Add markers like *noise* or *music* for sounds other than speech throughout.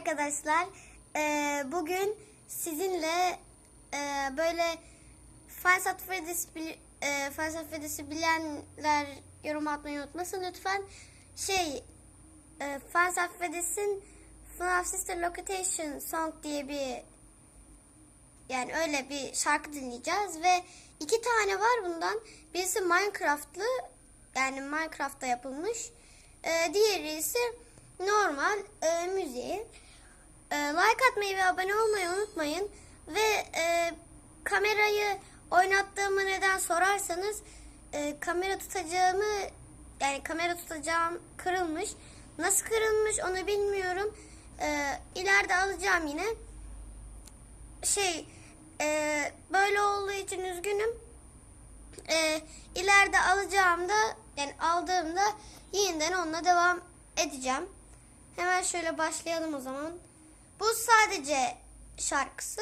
arkadaşlar. Ee, bugün sizinle e, böyle bil, e, bilenler yorum atmayı unutmasın lütfen. Şey, e, Falsat Freddy's'in FNAF Sister Location Song diye bir yani öyle bir şarkı dinleyeceğiz ve iki tane var bundan. Birisi Minecraft'lı yani Minecraft'ta yapılmış. Ee, diğeri ise normal e, müziği. E, like atmayı ve abone olmayı unutmayın. Ve e, kamerayı oynattığımı neden sorarsanız e, kamera tutacağımı yani kamera tutacağım kırılmış. Nasıl kırılmış onu bilmiyorum. E, ileride alacağım yine şey e, böyle olduğu için üzgünüm. E, ileride alacağımda yani aldığımda yeniden onunla devam edeceğim. Hemen şöyle başlayalım o zaman. Bu sadece şarkısı.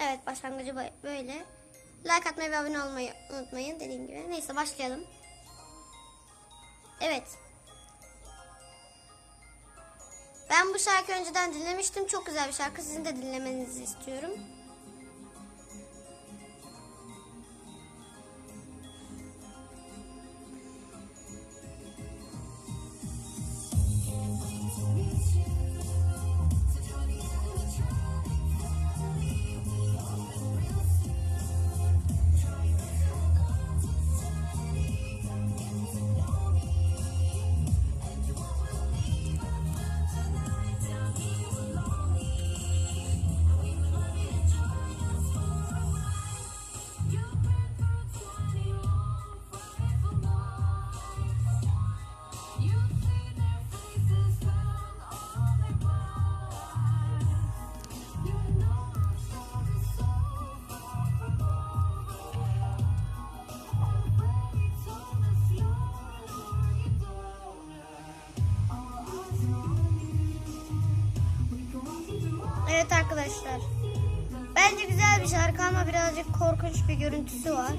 Evet başlangıcı bö- böyle. Like atmayı ve abone olmayı unutmayın dediğim gibi. Neyse başlayalım. Evet. Ben bu şarkı önceden dinlemiştim. Çok güzel bir şarkı. Sizin de dinlemenizi istiyorum. Evet arkadaşlar. Bence güzel bir şarkı ama birazcık korkunç bir görüntüsü var.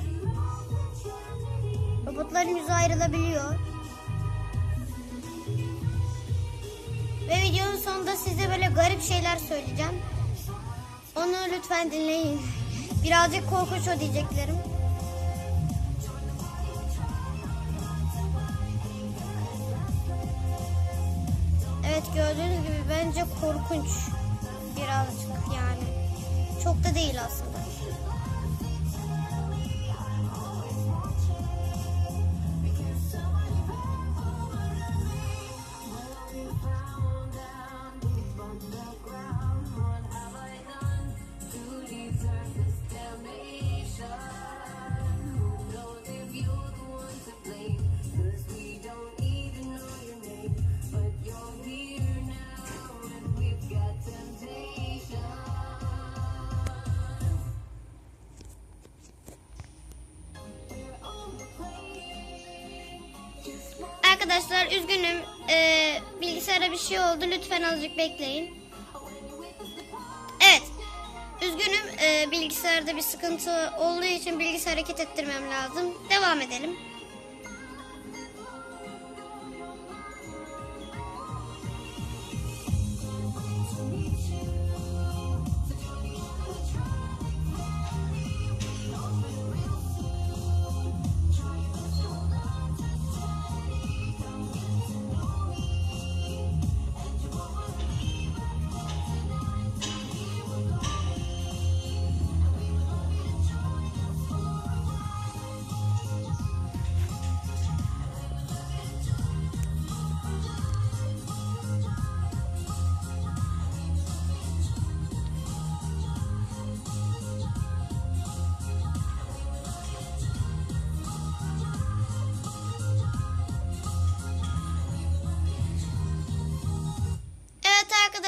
Robotların yüzü ayrılabiliyor. Ve videonun sonunda size böyle garip şeyler söyleyeceğim. Onu lütfen dinleyin. Birazcık korkunç o diyeceklerim. Evet gördüğünüz gibi bence korkunç. Birazcık yani. Çok da değil aslında. Arkadaşlar üzgünüm. Ee, bilgisayara bir şey oldu. Lütfen azıcık bekleyin. Evet. Üzgünüm. Ee, bilgisayarda bir sıkıntı olduğu için bilgisayarı hareket ettirmem lazım. Devam edelim.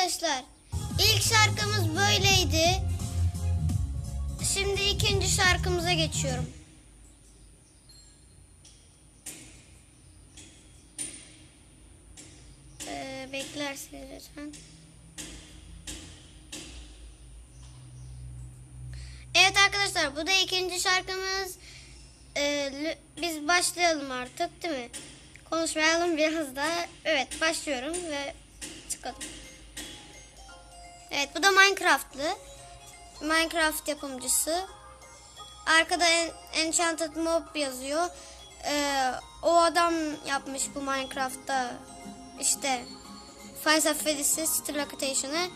Arkadaşlar. ilk şarkımız böyleydi. Şimdi ikinci şarkımıza geçiyorum. Ee, beklersiniz lütfen. Evet arkadaşlar bu da ikinci şarkımız. Ee, biz başlayalım artık değil mi? Konuşmayalım biraz daha. Evet başlıyorum ve sıkalım. Evet bu da Minecraft'lı. Minecraft yapımcısı. Arkada en, Enchanted Mob yazıyor. Ee, o adam yapmış bu Minecraft'ta işte Nights at Freddy's'i City Location'ı.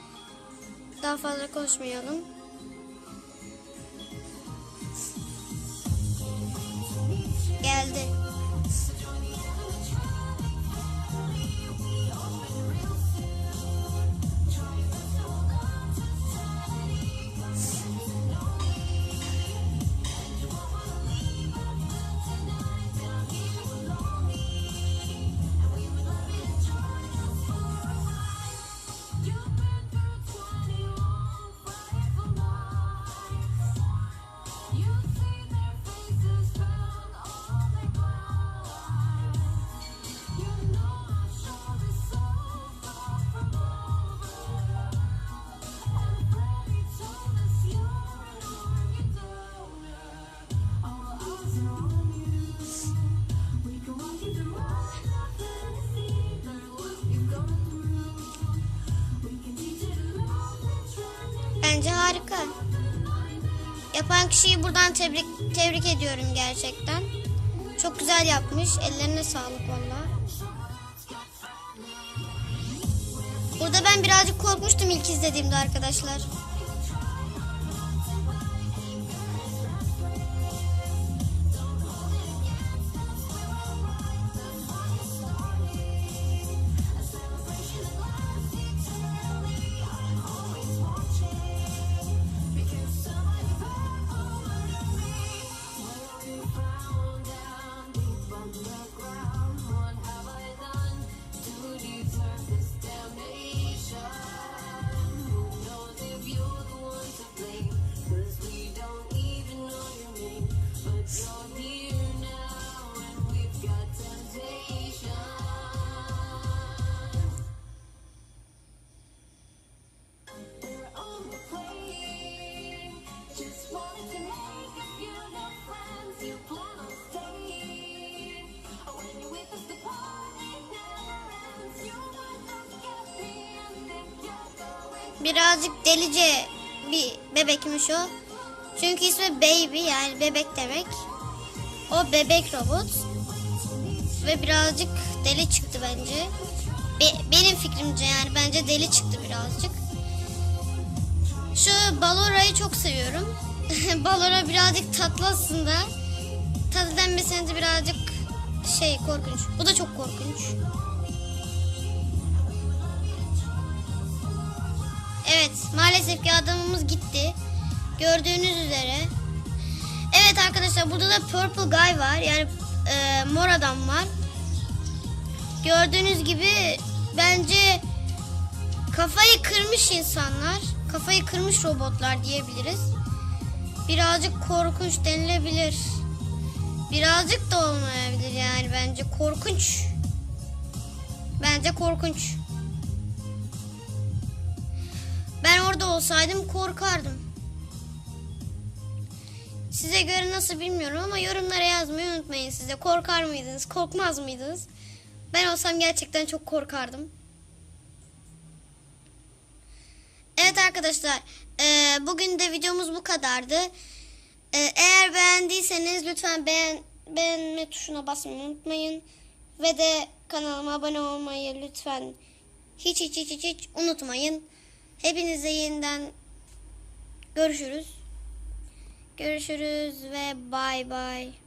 Daha fazla konuşmayalım. Geldi. Bence harika. Yapan kişiyi buradan tebrik tebrik ediyorum gerçekten. Çok güzel yapmış. Ellerine sağlık valla. Burada ben birazcık korkmuştum ilk izlediğimde arkadaşlar. Birazcık delice bir bebekmiş o. Çünkü ismi Baby yani bebek demek. O bebek robot. Ve birazcık deli çıktı bence. Be- benim fikrimce yani bence deli çıktı birazcık. Şu Balora'yı çok seviyorum. *laughs* Balora birazcık tatlı aslında. Tadı denmesine de birazcık şey korkunç. Bu da çok korkunç. Maalesef ki adamımız gitti. Gördüğünüz üzere. Evet arkadaşlar burada da Purple Guy var. Yani e, mor adam var. Gördüğünüz gibi bence kafayı kırmış insanlar. Kafayı kırmış robotlar diyebiliriz. Birazcık korkunç denilebilir. Birazcık da olmayabilir yani bence korkunç. Bence korkunç. Ben orada olsaydım korkardım. Size göre nasıl bilmiyorum ama yorumlara yazmayı unutmayın size. Korkar mıydınız, korkmaz mıydınız? Ben olsam gerçekten çok korkardım. Evet arkadaşlar, eee, bugün de videomuz bu kadardı. Eee, eğer beğendiyseniz lütfen beğen, beğenme tuşuna basmayı unutmayın. Ve de kanalıma abone olmayı lütfen hiç hiç hiç hiç, hiç unutmayın. Hepinize yeniden görüşürüz. Görüşürüz ve bay bay.